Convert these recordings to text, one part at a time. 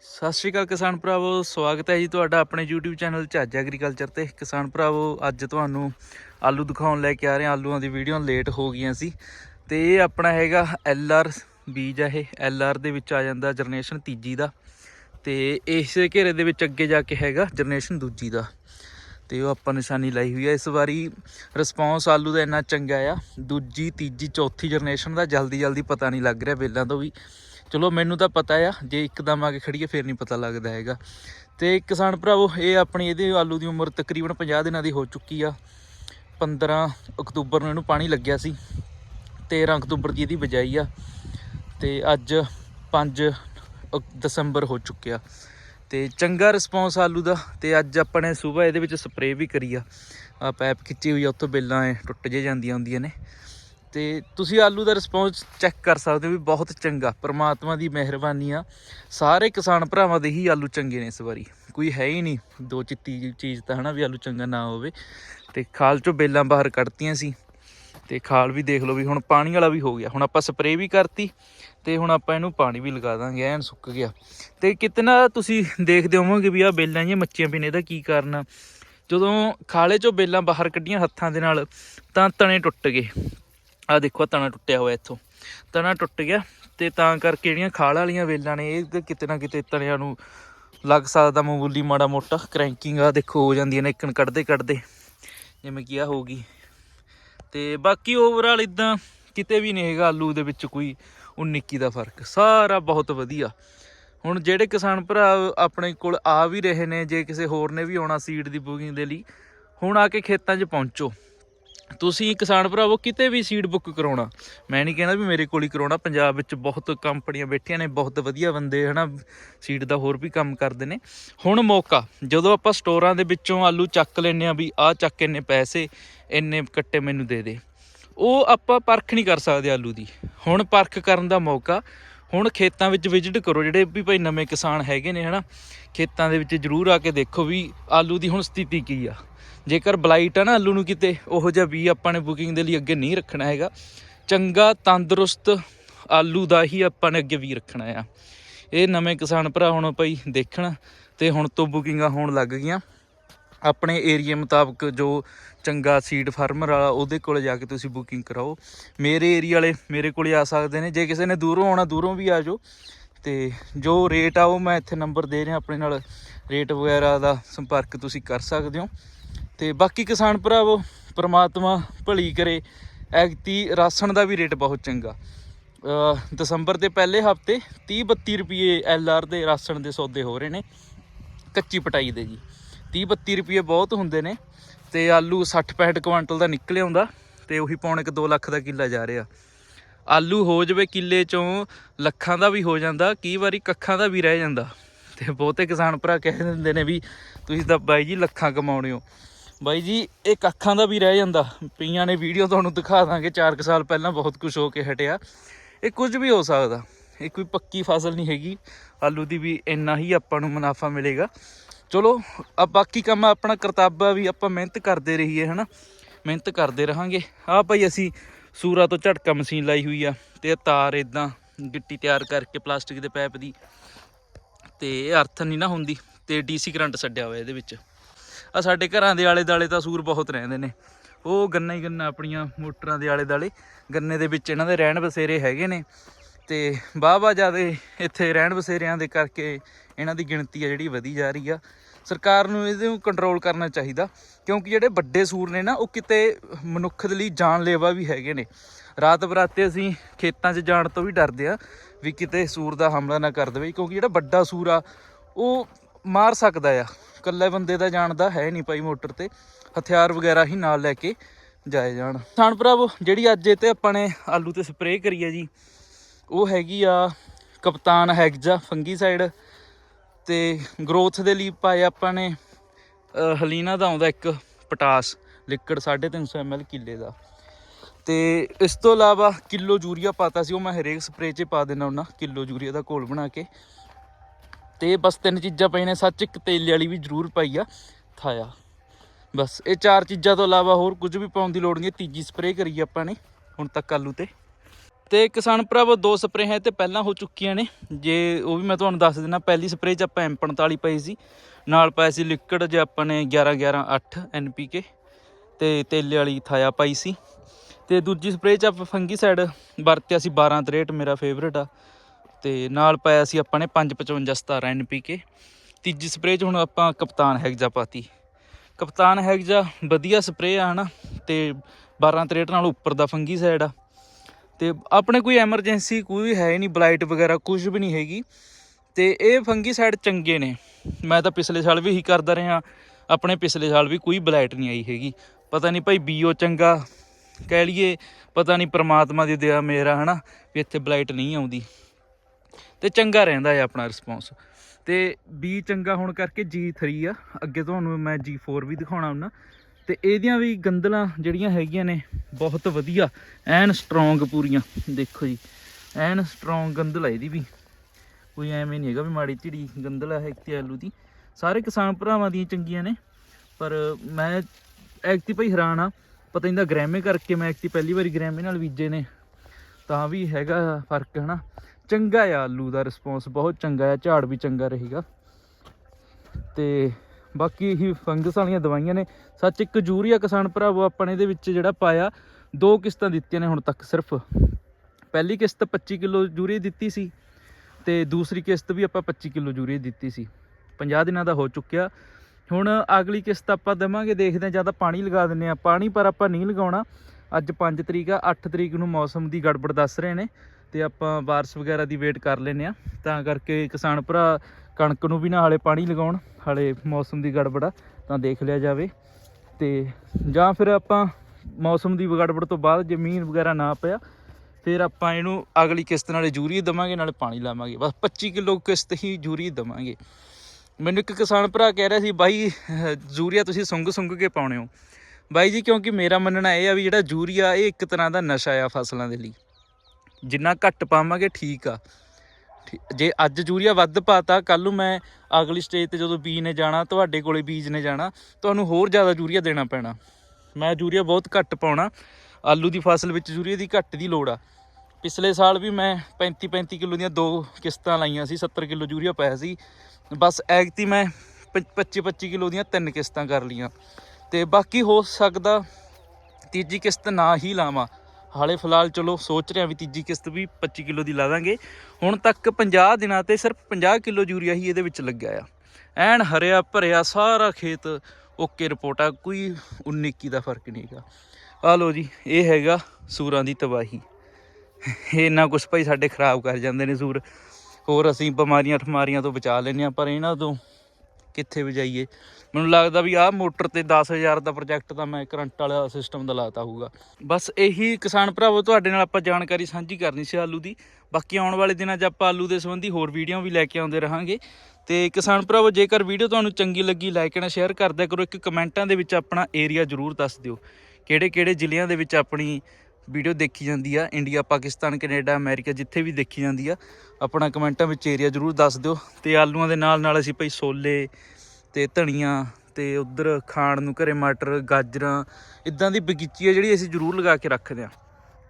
ਸਤਿ ਸ਼੍ਰੀ ਅਕਾਲ ਕਿਸਾਨ ਭਰਾਵੋ, ਸਵਾਗਤ ਹੈ ਜੀ ਤੁਹਾਡਾ ਆਪਣੇ YouTube ਚੈਨਲ ਝੱਜ ਐਗਰੀਕਲਚਰ ਤੇ। ਕਿਸਾਨ ਭਰਾਵੋ, ਅੱਜ ਤੁਹਾਨੂੰ ਆਲੂ ਦਿਖਾਉਣ ਲੈ ਕੇ ਆ ਰਹੇ ਹਾਂ। ਆਲੂਆਂ ਦੀ ਵੀਡੀਓ ਲੇਟ ਹੋ ਗਈਆਂ ਸੀ। ਤੇ ਇਹ ਆਪਣਾ ਹੈਗਾ LR ਬੀਜ ਹੈ ਇਹ। LR ਦੇ ਵਿੱਚ ਆ ਜਾਂਦਾ ਜਨਰੇਸ਼ਨ ਤੀਜੀ ਦਾ। ਤੇ ਇਸੇ ਘੇਰੇ ਦੇ ਵਿੱਚ ਅੱਗੇ ਜਾ ਕੇ ਹੈਗਾ ਜਨਰੇਸ਼ਨ ਦੂਜੀ ਦਾ। ਤੇ ਉਹ ਆਪਾਂ ਨਿਸ਼ਾਨੀ ਲਾਈ ਹੋਈ ਆ। ਇਸ ਵਾਰੀ ਰਿਸਪੌਂਸ ਆਲੂ ਦਾ ਇੰਨਾ ਚੰਗਾ ਆ। ਦੂਜੀ, ਤੀਜੀ, ਚੌਥੀ ਜਨਰੇਸ਼ਨ ਦਾ ਜਲਦੀ ਜਲਦੀ ਪਤਾ ਨਹੀਂ ਲੱਗ ਰਿਹਾ ਵੇਲਾਂ ਤੋਂ ਵੀ। ਚਲੋ, ਮੈਨੂੰ ਤਾਂ ਪਤਾ ਆ, ਜੇ ਇੱਕਦਮ ਆ ਕੇ ਖੜੀਏ ਫੇਰ ਨਹੀਂ ਪਤਾ ਲੱਗਦਾ ਹੈਗਾ। ਤੇ ਕਿਸਾਨ ਭਰਾਵੋ, ਇਹ ਆਪਣੀ ਇਹਦੇ ਆਲੂ ਦੀ ਉਮਰ ਤਕਰੀਬਨ 50 ਦਿਨਾਂ ਦੀ ਹੋ ਚੁੱਕੀ ਆ। 15 ਅਕਤੂਬਰ ਨੂੰ ਇਹਨੂੰ ਪਾਣੀ ਲੱਗਿਆ ਸੀ। 13 ਅਕਤੂਬਰ ਦੀ ਇਹਦੀ ਬਜਾਈ ਆ। ਤੇ ਅੱਜ 5 ਅਕ- ਦਸੰਬਰ ਹੋ ਚੁੱਕਿਆ। ਤੇ ਚੰਗਾ ਰਿਸਪੌਂਸ ਆਲੂ ਦਾ। ਤੇ ਅੱਜ ਆਪਾਂ ਨੇ ਸਵੇਰ ਇਹਦੇ ਵਿੱਚ ਸਪਰੇਅ ਵੀ ਕਰੀ ਆ। ਆ ਪੈਪ ਖਿੱਚੀ ਹੋਈ ਆ, ਉੱਥੋਂ ਬੇਲਾਂ ਐ ਟੁੱਟ ਜੇ ਜਾਂਦੀਆਂ ਹੁੰਦੀਆਂ ਨੇ। ਤੇ ਤੁਸੀਂ ਆਲੂ ਦਾ ਰਿਸਪੌਂਸ ਚੈੱਕ ਕਰ ਸਕਦੇ ਹੋ ਵੀ ਬਹੁਤ ਚੰਗਾ, ਪ੍ਰਮਾਤਮਾ ਦੀ ਮਿਹਰਬਾਨੀ ਆ। ਸਾਰੇ ਕਿਸਾਨ ਭਰਾਵਾਂ ਦੇ ਹੀ ਆਲੂ ਚੰਗੇ ਨੇ ਇਸ ਵਾਰੀ। ਕੋਈ ਹੈ ਹੀ ਨਹੀਂ, ਦੋ ਚਿੱਤੀ ਚੀਜ਼ ਤਾਂ ਹਨਾ ਵੀ ਆਲੂ ਚੰਗਾ ਨਾ ਹੋਵੇ। ਤੇ ਖਾਲ ਚੋਂ ਬੇਲਾਂ ਬਾਹਰ ਕੱਢਤੀਆਂ ਸੀ। ਤੇ ਖਾਲ ਵੀ ਦੇਖ ਲਓ ਵੀ ਹੁਣ ਪਾਣੀ ਵਾਲਾ ਵੀ ਹੋ ਗਿਆ। ਹੁਣ ਆਪਾਂ ਸਪਰੇਅ ਵੀ ਕਰਤੀ ਤੇ ਹੁਣ ਆਪਾਂ ਇਹਨੂੰ ਪਾਣੀ ਵੀ ਲਗਾ ਦਾਂਗੇ, ਐਨ ਸੁੱਕ ਗਿਆ। ਤੇ ਕਿਤਨਾ ਤੁਸੀਂ ਦੇਖਦੇ ਹੋਵੋਗੇ ਵੀ ਆ ਬੇਲਾਂ ਜਿਹੀਆਂ ਮੱਚੀਆਂ ਪਈਆਂ ਨੇ, ਇਹਦਾ ਕੀ ਕਾਰਨ ਆ? ਜਦੋਂ ਖਾਲੇ ਚੋਂ ਬੇਲਾਂ ਬਾਹਰ ਕੱਢੀਆਂ ਹੱਥਾਂ ਦੇ ਨਾਲ, ਤਾਂ ਤਣੇ ਟੁੱਟ ਗਏ। ਆ ਦੇਖੋ ਤਣਾ ਟੁੱਟਿਆ ਹੋਇਆ ਇੱਥੋਂ। ਤਣਾ ਟੁੱਟ ਗਿਆ ਤੇ ਤਾਂ ਕਰਕੇ ਜਿਹੜੀਆਂ ਖਾਲ ਵਾਲੀਆਂ ਵੇਲਾਂ ਨੇ, ਇਹ ਕਿਤੇ ਨਾ ਕਿਤੇ ਤਣਿਆਂ ਨੂੰ ਲੱਗ ਸਕਦਾ ਮਾਮੂਲੀ ਮਾੜਾ ਮੋਟਾ। ਕਰੈਂਕਿੰਗ ਆ ਦੇਖੋ, ਹੋ ਜਾਂਦੀਆਂ ਨੇ ਇੱਕਣ ਕੱਢਦੇ ਕੱਢਦੇ, ਜਿਵੇਂ ਕੀ ਆ ਹੋ ਗਈ। ਤੇ ਬਾਕੀ ਓਵਰਆਲ ਇਦਾਂ ਕਿਤੇ ਵੀ ਨਹੀਂ ਹੈਗਾ ਆਲੂ ਦੇ ਵਿੱਚ ਕੋਈ 19 21 ਦਾ ਫ਼ਰਕ। ਸਾਰਾ ਬਹੁਤ ਵਧੀਆ। ਹੁਣ ਜਿਹੜੇ ਕਿਸਾਨ ਭਰਾ ਆਪਣੇ ਕੋਲ ਆ ਵੀ ਰਹੇ ਨੇ, ਜੇ ਕਿਸੇ ਹੋਰ ਨੇ ਵੀ ਆਉਣਾ ਸੀਡ ਦੀ ਬੁਕਿੰਗ ਦੇ ਲਈ, ਹੁਣ ਆ ਕੇ ਖੇਤਾਂ 'ਚ ਪਹੁੰਚੋ। ਤੁਸੀਂ ਕਿਸਾਨ ਭਰਾਵੋ, ਕਿਤੇ ਵੀ ਸੀਡ ਬੁੱਕ ਕਰਾਉਣਾ, ਮੈਂ ਨਹੀਂ ਕਹਿੰਦਾ ਵੀ ਮੇਰੇ ਕੋਲ ਹੀ ਕਰਾਉਣਾ, ਪੰਜਾਬ ਵਿੱਚ ਬਹੁਤ ਕੰਪਨੀਆਂ ਬੈਠੀਆਂ ਨੇ, ਬਹੁਤ ਵਧੀਆ ਬੰਦੇ, ਹਨਾ ਸੀਡ ਦਾ ਹੋਰ ਵੀ ਕੰਮ ਕਰਦੇ ਨੇ। ਹੁਣ ਮੌਕਾ, ਜਦੋਂ ਆਪਾਂ ਸਟੋਰਾਂ ਦੇ ਵਿੱਚੋਂ ਆਲੂ ਚੱਕ ਲੈਨੇ ਆ ਵੀ ਆਹ ਚੱਕ ਇੰਨੇ ਪੈਸੇ, ਇੰਨੇ ਕੱਟੇ ਮੈਨੂੰ ਦੇ ਦੇ। ਉਹ ਆਪਾਂ ਪਰਖ ਨਹੀਂ ਕਰ ਸਕਦੇ ਆਲੂ ਦੀ। ਹੁਣ ਪਰਖ ਕਰਨ ਦਾ ਮੌਕਾ, ਹੁਣ ਖੇਤਾਂ ਵਿੱਚ ਵਿਜ਼ਿਟ ਕਰੋ, ਜਿਹੜੇ ਵੀ ਭਾਈ ਨਵੇਂ ਕਿਸਾਨ ਹੈਗੇ ਨੇ, ਹਨਾ, ਖੇਤਾਂ ਦੇ ਵਿੱਚ ਜਰੂਰ ਆ ਕੇ ਦੇਖੋ ਵੀ ਆਲੂ ਦੀ ਹੁਣ ਸਥਿਤੀ ਕੀ ਆ। ਜੇਕਰ ਬਲਾਈਟ ਆ ਨਾ ਆਲੂ ਨੂੰ ਕਿਤੇ, ਉਹੋ ਜਿਹਾ ਵੀ ਆਪਾਂ ਨੇ ਬੁਕਿੰਗ ਦੇ ਲਈ ਅੱਗੇ ਨਹੀਂ ਰੱਖਣਾ ਹੈਗਾ। ਚੰਗਾ ਤੰਦਰੁਸਤ ਆਲੂ ਦਾ ਹੀ ਆਪਾਂ ਨੇ ਅੱਗੇ ਵੀ ਰੱਖਣਾ ਆ। ਇਹ ਨਵੇਂ ਕਿਸਾਨ ਭਰਾ ਹੁਣ ਭਾਈ ਦੇਖਣ, ਤੇ ਹੁਣ ਤੋਂ ਬੁਕਿੰਗਾਂ ਹੋਣ ਲੱਗ ਗਈਆਂ। ਆਪਣੇ ਏਰੀਆ ਮੁਤਾਬਕ ਜੋ ਚੰਗਾ ਸੀਡ ਫਾਰਮਰ ਵਾਲਾ, ਉਹਦੇ ਕੋਲ ਜਾ ਕੇ ਤੁਸੀਂ ਬੁਕਿੰਗ ਕਰਾਓ। ਮੇਰੇ ਏਰੀਆ ਵਾਲੇ ਮੇਰੇ ਕੋਲੇ ਆ ਸਕਦੇ ਨੇ, ਜੇ ਕਿਸੇ ਨੇ ਦੂਰੋਂ ਆਉਣਾ, ਦੂਰੋਂ ਵੀ ਆ ਜਾਓ। ਤੇ ਜੋ ਰੇਟ ਆ, ਉਹ ਮੈਂ ਇੱਥੇ ਨੰਬਰ ਦੇ ਰਿਹਾ, ਆਪਣੇ ਨਾਲ ਰੇਟ ਵਗੈਰਾ ਦਾ ਸੰਪਰਕ ਤੁਸੀਂ ਕਰ ਸਕਦੇ ਹੋ। ਤੇ ਬਾਕੀ ਕਿਸਾਨ ਭਰਾਵੋ, ਪ੍ਰਮਾਤਮਾ ਭਲੀ ਕਰੇ ਐਗਤੀ ਰਾਸ਼ਨ ਦਾ ਵੀ ਰੇਟ ਬਹੁਤ ਚੰਗਾ। ਦਸੰਬਰ ਦੇ ਪਹਿਲੇ ਹਫ਼ਤੇ 30 32 ਰੁਪਏ ਐਲਆਰ ਦੇ ਰਾਸ਼ਨ ਦੇ ਸੌਦੇ ਹੋ ਰਹੇ ਨੇ, ਕੱਚੀ ਪਟਾਈ ਦੇ ਜੀ। 30 32 ਰੁਪਏ ਬਹੁਤ ਹੁੰਦੇ ਨੇ ਤੇ ਆਲੂ 60 65 ਕੁਆਂਟਲ ਦਾ ਨਿਕਲ ਆਉਂਦਾ ਤੇ ਉਹੀ ਪੌਣੇ ਕ 2 ਲੱਖ ਦਾ ਕਿੱਲਾ ਜਾ ਰਿਹਾ। ਆਲੂ ਹੋ ਜਵੇ ਕਿੱਲੇ ਚੋਂ ਲੱਖਾਂ ਦਾ ਵੀ ਹੋ ਜਾਂਦਾ, ਕਈ ਵਾਰੀ ਕੱਖਾਂ ਦਾ ਵੀ ਰਹਿ ਜਾਂਦਾ। ਤੇ ਬਹੁਤੇ ਕਿਸਾਨ ਭਰਾ ਕਹਿ ਦਿੰਦੇ ਨੇ ਵੀ ਤੁਸੀਂ ਤਾਂ ਬਾਈ ਜੀ ਲੱਖਾਂ ਕਮਾਉਣੇ ਹੋ। ਬਾਈ ਜੀ, ਇਹ ਕੱਖਾਂ ਦਾ ਵੀ ਰਹਿ ਜਾਂਦਾ। ਪਈਆਂ ਨੇ ਵੀਡੀਓ ਤੁਹਾਨੂੰ ਦਿਖਾ ਦਾਂਗੇ 4 ਸਾਲ ਪਹਿਲਾਂ ਬਹੁਤ ਕੁਝ ਹੋ ਕੇ ਹਟਿਆ। ਇਹ ਕੁਝ ਵੀ ਹੋ ਸਕਦਾ। ਇਹ ਕੋਈ ਪੱਕੀ ਫਸਲ ਨਹੀਂ ਹੈਗੀ। ਆਲੂ ਦੀ ਵੀ ਇੰਨਾ ਹੀ ਆਪਾਂ ਨੂੰ ਮੁਨਾਫਾ ਮਿਲੇਗਾ। ਚਲੋ, ਆ ਬਾਕੀ ਕੰਮ ਆਪਣਾ ਕਰਤੱਵ ਵੀ ਆਪਾਂ ਮਿਹਨਤ ਕਰਦੇ ਰਹੀਏ, ਹਨਾ? ਮਿਹਨਤ ਕਰਦੇ ਰਹਾਂਗੇ। ਆ ਭਾਈ ਅਸੀਂ ਸੂਰਾ ਤੋਂ ਝਟਕਾ ਮਸ਼ੀਨ ਲਾਈ ਹੋਈ ਆ ਤੇ ਇਹ ਤਾਰ ਇਦਾਂ ਗਿੱਟੀ ਤਿਆਰ ਕਰਕੇ ਪਲਾਸਟਿਕ ਦੇ ਪੈਪ ਦੀ। ਤੇ ਇਹ ਅਰਥ ਨਹੀਂ ਨਾ ਹੁੰਦੀ। ਤੇ ਡੀਸੀ ਕਰੰਟ ਛੱਡਿਆ ਹੋਇਆ ਇਹਦੇ ਵਿੱਚ। ਆ ਸਾਡੇ ਘਰਾਂ ਦੇ ਆਲੇ ਦਾਲੇ ਤਾਂ ਸੂਰ ਬਹੁਤ ਰਹਿੰਦੇ ਨੇ। ਉਹ ਗੰਨਾ ਹੀ ਗੰਨਾ ਆਪਣੀਆਂ ਮੋਟਰਾਂ ਦੇ ਆਲੇ ਦਾਲੇ ਗੰਨੇ ਦੇ ਵਿੱਚ ਇਹਨਾਂ ਦੇ ਰਹਿਣ ਬਸੇਰੇ ਹੈਗੇ ਨੇ। ਤੇ ਬਾਬਾ ਜਿਆਦੇ ਇੱਥੇ ਰਹਿਣ ਬਸੇਰਿਆਂ ਦੇ ਕਰਕੇ ਇਹਨਾਂ ਦੀ ਗਿਣਤੀ ਆ ਜਿਹੜੀ ਵਧੀ ਜਾ ਰਹੀ ਆ। ਸਰਕਾਰ ਨੂੰ ਇਹਦੇ ਨੂੰ ਕੰਟਰੋਲ ਕਰਨਾ ਚਾਹੀਦਾ, ਕਿਉਂਕਿ ਜਿਹੜੇ ਵੱਡੇ ਸੂਰ ਨੇ ਨਾ, ਉਹ ਕਿਤੇ ਮਨੁੱਖ ਦੇ ਲਈ ਜਾਨਲੇਵਾ ਵੀ ਹੈਗੇ ਨੇ। ਰਾਤ ਬਰਾਤੇ ਅਸੀਂ ਖੇਤਾਂ 'ਚ ਜਾਣ ਤੋਂ ਵੀ ਡਰਦੇ ਆ ਵੀ ਕਿਤੇ ਸੂਰ ਦਾ ਹਮਲਾ ਨਾ ਕਰ ਦੇਵੇ, ਕਿਉਂਕਿ ਜਿਹੜਾ ਵੱਡਾ ਸੂਰ ਆ, ਉਹ ਮਾਰ ਸਕਦਾ ਆ। ਇਕੱਲੇ ਬੰਦੇ ਦਾ ਜਾਣਦਾ ਹੈ ਨਹੀਂ ਭਾਈ ਮੋਟਰ ਤੇ। ਹਥਿਆਰ ਵਗੈਰਾ ਹੀ ਨਾਲ ਲੈ ਕੇ ਜਾਏ ਜਾਣ। ਕਿਸਾਨ ਭਰਾਵੋ ਜਿਹੜੀ ਅੱਜ ਇਹ ਤੇ ਆਪਾਂ ਨੇ ਆਲੂ ਤੇ ਸਪਰੇਅ ਕਰੀ ਹੈ ਜੀ, ਉਹ ਹੈਗੀ ਆ ਕਪਤਾਨ ਹੈਗਜਾ ਫੰਗੀਸਾਈਡ ਤੇ ਗਰੋਥ ਦੇ ਲਈ ਪਾਏ ਆਪਾਂ ਨੇ ਹਲੀਨਾ ਦਾ ਆਉਂਦਾ ਇੱਕ ਪਟਾਸ ਲਿਕਵਿਡ 350 ml ਕਿੱਲੇ ਦਾ। ਤੇ ਇਸ ਤੋਂ ਇਲਾਵਾ ਕਿਲੋ ਯੂਰੀਆ ਪਾਤਾ ਸੀ, ਉਹ ਮੈਂ ਹਰੇਕ ਸਪਰੇਅ 'ਚ ਪਾ ਦੇਣਾ ਹੁੰਦਾ, ਕਿਲੋ ਯੂਰੀਆ ਦਾ ਘੋਲ ਬਣਾ ਕੇ। ਤੇ ਬਸ ਤਿੰਨ ਚੀਜ਼ਾਂ ਪਈਆਂ ਨੇ, ਸੱਚ ਇੱਕ ਤੇਲੇ ਵਾਲੀ ਵੀ ਜ਼ਰੂਰ ਪਾਈ ਆ, ਥਾਇਆ। ਬਸ, ਇਹ ਚਾਰ ਚੀਜ਼ਾਂ ਤੋਂ ਇਲਾਵਾ ਹੋਰ ਕੁਝ ਵੀ ਪਾਉਣ ਦੀ ਲੋੜ ਨਹੀਂ ਤੀਜੀ ਸਪਰੇਅ ਕਰੀ ਆਪਾਂ ਨੇ, ਹੁਣ ਤੱਕ ਆਲੂ ਤੇ। ਤੇ ਕਿਸਾਨ ਭਰਾਵੋ, ਦੋ ਸਪਰੇਆਂ ਤੇ ਪਹਿਲਾਂ ਹੋ ਚੁੱਕੀਆਂ ਨੇ, ਜੇ ਉਹ ਵੀ ਮੈਂ ਤੁਹਾਨੂੰ ਦੱਸ ਦਿੰਦਾ, ਪਹਿਲੀ ਸਪਰੇਅ 'ਚ ਆਪਾਂ M45 ਪਾਈ ਸੀ, ਨਾਲ ਪਾਇਆ ਸੀ ਲਿਕਵਿਡ ਜੇ ਆਪਾਂ ਨੇ 11 11 8 NPK ਤੇ ਤੇਲੇ ਵਾਲੀ ਥਾਇਆ ਪਾਈ ਸੀ। ਤੇ ਦੂਜੀ ਸਪਰੇਅ 'ਚ ਆਪਾਂ ਫੰਗੀਸਾਈਡ ਵਰਤਿਆ ਸੀ 12 63 ਮੇਰਾ ਫੇਵਰੇਟ ਆ। ਤੇ ਨਾਲ ਪਾਇਆ ਸੀ ਆਪਾਂ ਨੇ 555 17 NPK ਤੀਜੀ ਸਪਰੇਅ 'ਚ ਹੁਣ ਆਪਾਂ ਕਪਤਾਨ ਹੈਗਜਾ ਪਾਤੀ। ਕਪਤਾਨ ਹੈਗਜਾ ਵਧੀਆ ਸਪਰੇਅ ਆ, ਹਨਾ? ਤੇ 12 63 ਨਾਲ ਉੱਪਰ ਦਾ ਫੰਗੀ ਸਾਈਡ ਆ। ਤੇ ਆਪਣੇ ਕੋਈ ਐਮਰਜੈਂਸੀ ਕੋਈ ਹੈ ਨਹੀਂ, ਬਲਾਈਟ ਵਗੈਰਾ ਕੁਝ ਵੀ ਨਹੀਂ ਹੈਗੀ। ਤੇ ਇਹ ਫੰਗੀ ਸਾਈਡ ਚੰਗੇ ਨੇ। ਮੈਂ ਤਾਂ ਪਿਛਲੇ ਸਾਲ ਵੀ ਇਹੀ ਕਰਦਾ ਰਿਹਾ। ਆਪਣੇ ਪਿਛਲੇ ਸਾਲ ਵੀ ਕੋਈ ਬਲਾਈਟ ਨਹੀਂ ਆਈ ਹੈਗੀ। ਪਤਾ ਨਹੀਂ ਭਾਈ ਬੀਓ ਚੰਗਾ, ਕਹਿ ਲਈਏ। ਪਤਾ ਨਹੀਂ ਪ੍ਰਮਾਤਮਾ ਦੀ ਦਇਆ ਮੇਰਾ, ਹਨਾ? ਵੀ ਇੱਥੇ ਬਲਾਈਟ ਨਹੀਂ ਆਉਂਦੀ। ਤੇ ਚੰਗਾ ਰਹਿੰਦਾ ਹੈ ਆਪਣਾ ਰਿਸਪੌਂਸ ਤੇ ਬੀ ਚੰਗਾ ਹੋਣ ਕਰਕੇ G3 ਆ। ਅੱਗੇ ਤੁਹਾਨੂੰ ਮੈਂ G4 ਵੀ ਦਿਖਾਉਣਾ ਹੁੰਦਾ। ਤੇ ਇਹਦੀਆਂ ਵੀ ਗੰਦਲਾਂ ਜਿਹੜੀਆਂ ਹੈਗੀਆਂ ਨੇ, ਬਹੁਤ ਵਧੀਆ, ਐਨ ਸਟਰੋਂਗ ਪੂਰੀਆਂ। ਦੇਖੋ ਜੀ, ਐਨ ਸਟਰੋਂਗ ਗੰਦਲ ਹੈ ਇਹਦੀ ਵੀ। ਕੋਈ ਐਵੇਂ ਨਹੀਂ ਹੈਗਾ ਵੀ ਮਾੜੀ ਝਿੜੀ ਗੰਦਲ ਹੈ ਇੱਕ ਤੇ ਆਲੂ ਦੀ। ਸਾਰੇ ਕਿਸਾਨ ਭਰਾਵਾਂ ਦੀਆਂ ਚੰਗੀਆਂ ਨੇ, ਪਰ ਮੈਂ ਐਕਤੀ ਭਾਈ ਹੈਰਾਨ ਆ। ਪਤਾ ਨਹੀਂ ਦਾ ਗ੍ਰੈਮੇ ਕਰਕੇ ਮੈਂ ਐਕਤੀ ਪਹਿਲੀ ਵਾਰੀ ਗ੍ਰੈਮੇ ਨਾਲ ਬੀਜੇ ਨੇ। ਤਾਂ ਵੀ ਹੈਗਾ ਫ਼ਰਕ, ਹਨਾ? ਚੰਗਾ ਆ ਆਲੂ ਦਾ ਰਿਸਪੌਂਸ ਬਹੁਤ ਚੰਗਾ ਆ, ਝਾੜ ਵੀ ਚੰਗਾ ਰਹੇਗਾ। ਤੇ ਬਾਕੀ ਇਹੀ ਫੰਗਸ ਵਾਲੀਆਂ ਦਵਾਈਆਂ ਨੇ। ਸੱਚ ਇੱਕ ਯੂਰੀਆ ਕਿਸਾਨ ਭਰਾਵੋ ਆਪਾਂ ਨੇ ਇਹਦੇ ਵਿੱਚ ਜਿਹੜਾ ਪਾਇਆ, ਦੋ ਕਿਸ਼ਤਾਂ ਦਿੱਤੀਆਂ ਨੇ ਹੁਣ ਤੱਕ ਸਿਰਫ। ਪਹਿਲੀ ਕਿਸ਼ਤ 25 ਕਿਲੋ ਯੂਰੀਆ ਦਿੱਤੀ ਸੀ ਤੇ ਦੂਸਰੀ ਕਿਸ਼ਤ ਵੀ ਆਪਾਂ 25 ਕਿਲੋ ਯੂਰੀਆ ਦਿੱਤੀ ਸੀ। 50 ਦਿਨਾਂ ਦਾ ਹੋ ਚੁੱਕਿਆ। ਹੁਣ ਅਗਲੀ ਕਿਸ਼ਤ ਆਪਾਂ ਦੇਵਾਂਗੇ, ਦੇਖਦੇ ਹਾਂ ਜ਼ਿਆਦਾ ਪਾਣੀ ਲਗਾ ਦਿੰਨੇ ਆ ਪਾਣੀ ਪਰ ਆਪਾਂ ਨਹੀਂ ਲਗਾਉਣਾ। ਅੱਜ 5 ਤਰੀਕ ਆ 8 ਤਰੀਕ ਨੂੰ ਮੌਸਮ ਦੀ ਗੜਬੜ ਦੱਸ ਰਹੇ ਨੇ। ਤੇ ਆਪਾਂ ਬਾਰਿਸ਼ ਵਗੈਰਾ ਦੀ ਵੇਟ ਕਰ ਲੈਨੇ ਆ ਤਾਂ ਕਰਕੇ ਕਿਸਾਨ ਭਰਾ ਕਣਕ ਨੂੰ ਵੀ ਨਾ ਹਾਲੇ ਪਾਣੀ ਲਗਾਉਣ ਹਾਲੇ ਮੌਸਮ ਦੀ ਗੜਬੜ ਆ ਤਾਂ ਦੇਖ ਲਿਆ ਜਾਵੇ। ਤੇ ਜਾਂ ਫਿਰ ਆਪਾਂ ਮੌਸਮ ਦੀ ਗੜਬੜ ਤੋਂ ਬਾਅਦ ਜੇ ਮੀਂਹ ਵਗੈਰਾ ਨਾ ਪਿਆ ਫਿਰ ਆਪਾਂ ਇਹਨੂੰ ਅਗਲੀ ਕਿਸ਼ਤ ਨਾਲੇ ਜੂਰੀ ਦਵਾਂਗੇ ਨਾਲੇ ਪਾਣੀ ਲਾਵਾਂਗੇ। ਬਸ 25 ਕਿਲੋ ਕਿਸ਼ਤ ਹੀ ਜੂਰੀ ਦਵਾਂਗੇ। ਮੈਨੂੰ ਇੱਕ ਕਿਸਾਨ ਭਰਾ ਕਹਿ ਰਿਹਾ ਸੀ ਬਾਈ ਅਹ, ਯੂਰੀਆ ਤੁਸੀਂ ਸੁੰਗ ਸੁੰਗ ਕੇ ਪਾਉਣੇ ਹੋ। ਬਾਈ ਜੀ ਕਿਉਂਕਿ ਮੇਰਾ ਮੰਨਣਾ ਇਹ ਆ ਵੀ ਜਿਹੜਾ ਯੂਰੀਆ ਇਹ ਇੱਕ ਤਰ੍ਹਾਂ ਦਾ ਨਸ਼ਾ ਆ ਫਸਲਾਂ ਦੇ ਲਈ। ਜਿੰਨਾ ਘੱਟ ਪਾਵਾਂਗੇ ਠੀਕ ਆ। ਠੀ- ਜੇ ਅੱਜ ਯੂਰੀਆ ਵੱਧ ਪਾਤਾ ਕੱਲ ਨੂੰ ਮੈਂ ਅਗਲੀ ਸਟੇਜ ਤੇ ਜਦੋਂ ਬੀਜ ਨੇ ਜਾਣਾ, ਤੁਹਾਡੇ ਕੋਲੇ ਬੀਜ ਨੇ ਜਾਣਾ, ਤੁਹਾਨੂੰ ਹੋਰ ਜ਼ਿਆਦਾ ਯੂਰੀਆ ਦੇਣਾ ਪੈਣਾ। ਮੈਂ ਯੂਰੀਆ ਬਹੁਤ ਘੱਟ ਪਾਉਣਾ। ਆਲੂ ਦੀ ਫਸਲ ਵਿੱਚ ਯੂਰੀਆ ਦੀ ਘੱਟ ਦੀ ਲੋੜ ਆ। ਪਿਛਲੇ ਸਾਲ ਵੀ ਮੈਂ 35 35 ਕਿਲੋ ਦੀਆਂ ਦੋ ਕਿਸ਼ਤਾਂ ਲਾਈਆਂ ਸੀ 70 ਕਿਲੋ ਯੂਰੀਆ ਪਾਇਆ ਸੀ। ਬਸ ਐਗਤੀ ਮੈਂ 25 25 ਕਿਲੋ ਦੀਆਂ ਤਿੰਨ ਕਿਸ਼ਤਾਂ ਕਰ ਲੀਆਂ ਤੇ ਬਾਕੀ ਹੋ ਸਕਦਾ ਤੀਜੀ ਕਿਸ਼ਤ ਨਾ ਹੀ ਲਾਵਾਂ। ਹਾਲੇ ਫਿਲਹਾਲ ਚਲੋ ਸੋਚ ਰਿਹਾ ਵੀ ਤੀਜੀ ਕਿਸ਼ਤ ਵੀ 25 ਕਿਲੋ ਦੀ ਲਾ ਦਾਂਗੇ। ਹੁਣ ਤੱਕ 50 ਦਿਨਾਂ ਤੇ ਸਿਰਫ 50 ਕਿਲੋ ਯੂਰੀਆ ਹੀ ਇਹਦੇ ਵਿੱਚ ਲੱਗਿਆ ਆ। ਐਨ ਹਰਿਆ ਭਰਿਆ ਸਾਰਾ ਖੇਤ, ਓਕੇ ਰਿਪੋਰਟ ਆ, ਕੋਈ 19 21 ਦਾ ਫ਼ਰਕ ਨਹੀਂ ਹੈਗਾ। ਆ ਲੋ ਜੀ, ਇਹ ਹੈਗਾ ਸੂਰਾਂ ਦੀ ਤਬਾਹੀ। ਇਹਨਾਂ ਕੁਛ ਭਾਈ ਸਾਡੇ ਖਰਾਬ ਕਰ ਜਾਂਦੇ ਨੇ ਸੂਰ। ਹੋਰ ਅਸੀਂ ਬਿਮਾਰੀਆਂ ਠਮਾਰੀਆਂ ਤੋਂ ਬਚਾ ਲੈਂਦੇ ਆ ਪਰ ਇਹਨਾਂ ਤੋਂ ਕਿੱਥੇ ਵਜਾਈਏ ਮੈਨੂੰ ਲੱਗਦਾ ਵੀ ਆਹ ਮੋਟਰ ਤੇ 10000 ਦਾ ਪ੍ਰੋਜੈਕਟ ਤਾਂ ਮੈਂ ਕਰੰਟ ਵਾਲਾ ਸਿਸਟਮ ਦਾ ਲਾਤਾ ਹੋਊਗਾ। ਬਸ ਇਹੀ ਕਿਸਾਨ ਭਰਾਵੋ, ਤੁਹਾਡੇ ਨਾਲ ਆਪਾਂ ਜਾਣਕਾਰੀ ਸਾਂਝੀ ਕਰਨੀ ਸੀ ਆਲੂ ਦੀ। ਬਾਕੀ ਆਉਣ ਵਾਲੇ ਦਿਨਾਂ 'ਚ ਆਪਾਂ ਆਲੂ ਦੇ ਸੰਬੰਧੀ ਹੋਰ ਵੀਡੀਓ ਵੀ ਲੈ ਕੇ ਆਉਂਦੇ ਰਹਾਂਗੇ। ਤੇ ਕਿਸਾਨ ਭਰਾਵੋ, ਜੇਕਰ ਵੀਡੀਓ ਤੁਹਾਨੂੰ ਚੰਗੀ ਲੱਗੀ ਲਾਈਕ ਐਂਡ ਸ਼ੇਅਰ ਕਰਦਿਆ ਕਰੋ। ਇੱਕ ਕਮੈਂਟਾਂ ਦੇ ਵਿੱਚ ਆਪਣਾ ਏਰੀਆ ਜ਼ਰੂਰ ਦੱਸ ਦਿਓ। ਕਿਹੜੇ ਕਿਹੜੇ ਜ਼ਿਲ੍ਹਿਆਂ ਦੇ ਵਿੱਚ ਆਪਣੀ ਵੀਡੀਓ ਦੇਖੀ ਜਾਂਦੀ ਆ? ਇੰਡੀਆ ਪਾਕਿਸਤਾਨ ਕੈਨੇਡਾ ਅਮਰੀਕਾ ਜਿੱਥੇ ਵੀ ਦੇਖੀ ਜਾਂਦੀ ਆ। ਆਪਣਾ ਕਮੈਂਟਾਂ ਵਿੱਚ ਏਰੀਆ ਜ਼ਰੂਰ ਦੱਸ ਦਿਓ। ਤੇ ਆਲੂਆਂ ਦੇ ਨਾਲ ਨਾਲ ਅਸੀਂ ਭਾਈ ਸੋਲੇ ਤੇ ਧਨੀਆ ਤੇ ਉਧਰ ਖਾਣ ਨੂੰ ਘਰੇ ਮਟਰ, ਗਾਜਰਾਂ, ਇਦਾਂ ਦੀ ਬਗੀਚੀ ਆ ਜਿਹੜੀ ਅਸੀਂ ਜ਼ਰੂਰ ਲਗਾ ਕੇ ਰੱਖਦੇ ਆ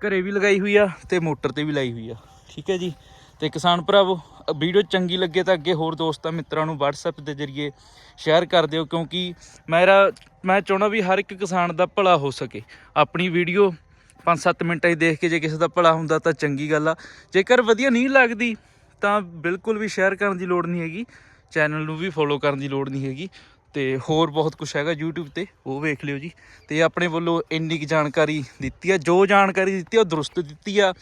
ਘਰੇ ਵੀ ਲਗਾਈ ਹੋਈ ਆ ਤੇ ਮੋਟਰ ਤੇ ਵੀ ਲਾਈ ਹੋਈ ਆ। ਠੀਕ ਹੈ ਜੀ? ਤੇ ਕਿਸਾਨ ਭਰਾਵੋ ਵੀਡੀਓ ਚੰਗੀ ਲੱਗੇ ਤਾਂ ਅੱਗੇ ਹੋਰ ਦੋਸਤਾਂ ਮਿੱਤਰਾਂ ਨੂੰ WhatsApp ਦੇ ਜ਼ਰੀਏ ਸ਼ੇਅਰ ਕਰ ਦਿਓ ਕਿਉਂਕਿ ਮੇਰਾ ਮੈਂ ਚਾਹੁੰਦਾ ਵੀ ਹਰ ਇੱਕ ਕਿਸਾਨ ਦਾ ਭਲਾ ਹੋ ਸਕੇ। ਆਪਣੀ ਵੀਡੀਓ 5-7 ਮਿੰਟਾਂ ਹੀ ਦੇਖ ਕੇ ਜੇ ਕਿਸੇ ਦਾ ਭਲਾ ਹੁੰਦਾ ਤਾਂ ਚੰਗੀ ਗੱਲ ਆ। ਜੇਕਰ ਵਧੀਆ ਨਹੀਂ ਲੱਗਦੀ ਤਾਂ ਬਿਲਕੁਲ ਵੀ ਸ਼ੇਅਰ ਕਰਨ ਦੀ ਲੋੜ ਨਹੀਂ ਹੈਗੀ। ਚੈਨਲ ਨੂੰ ਵੀ ਫੋਲੋ ਕਰਨ ਦੀ ਲੋੜ ਨਹੀਂ ਹੈਗੀ ਤੇ ਹੋਰ ਬਹੁਤ ਕੁਝ ਹੈਗਾ YouTube ਤੇ, ਉਹ ਵੇਖ ਲਿਓ ਜੀ। ਤੇ ਆਪਣੇ ਵੱਲੋਂ ਇੰਨੀ ਕੁ ਜਾਣਕਾਰੀ ਦਿੱਤੀ ਆ, ਜੋ ਜਾਣਕਾਰੀ ਦਿੱਤੀ ਆ, ਉਹ ਦਰੁਸਤ ਦਿੱਤੀ ਆ।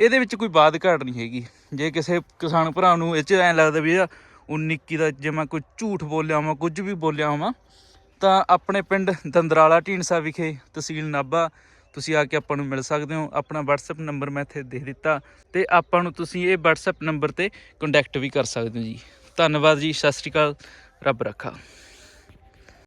ਇਹਦੇ ਵਿੱਚ ਕੋਈ ਬਾਤ ਘਾਟ ਨਹੀਂ ਹੈਗੀ। ਜੇ ਕਿਸੇ ਕਿਸਾਨ ਭਰਾ ਨੂੰ ਇਹ ਚ ਐਂ ਲੱਗਦਾ ਵੀ ਇਹ 19 21 ਦਾ ਜੇ ਮੈਂ ਕੋਈ ਝੂਠ ਬੋਲਿਆ ਹਾਂ ਕੁਝ ਵੀ ਬੋਲਿਆ ਹਾਂ ਤਾਂ ਆਪਣੇ ਪਿੰਡ ਦੰਦਰਾਲਾ ਢੀਂਡਸਾ ਵਿਖੇ ਤਹਿਸੀਲ ਨਾਭਾ, ਤੁਸੀਂ ਆ ਕੇ ਆਪਾਂ ਨੂੰ ਮਿਲ ਸਕਦੇ ਹੋ। ਆਪਣਾ WhatsApp ਨੰਬਰ ਮੈਂ ਇੱਥੇ ਦੇ ਦਿੱਤਾ ਤੇ ਆਪਾਂ ਨੂੰ ਤੁਸੀਂ ਇਹ WhatsApp ਨੰਬਰ ਤੇ ਕੰਟੈਕਟ ਵੀ ਕਰ ਸਕਦੇ ਹੋ ਜੀ। ਧੰਨਵਾਦ ਜੀ ਸਤਿ ਸ਼੍ਰੀ ਅਕਾਲ ਰੱਬ ਰੱਖਾ।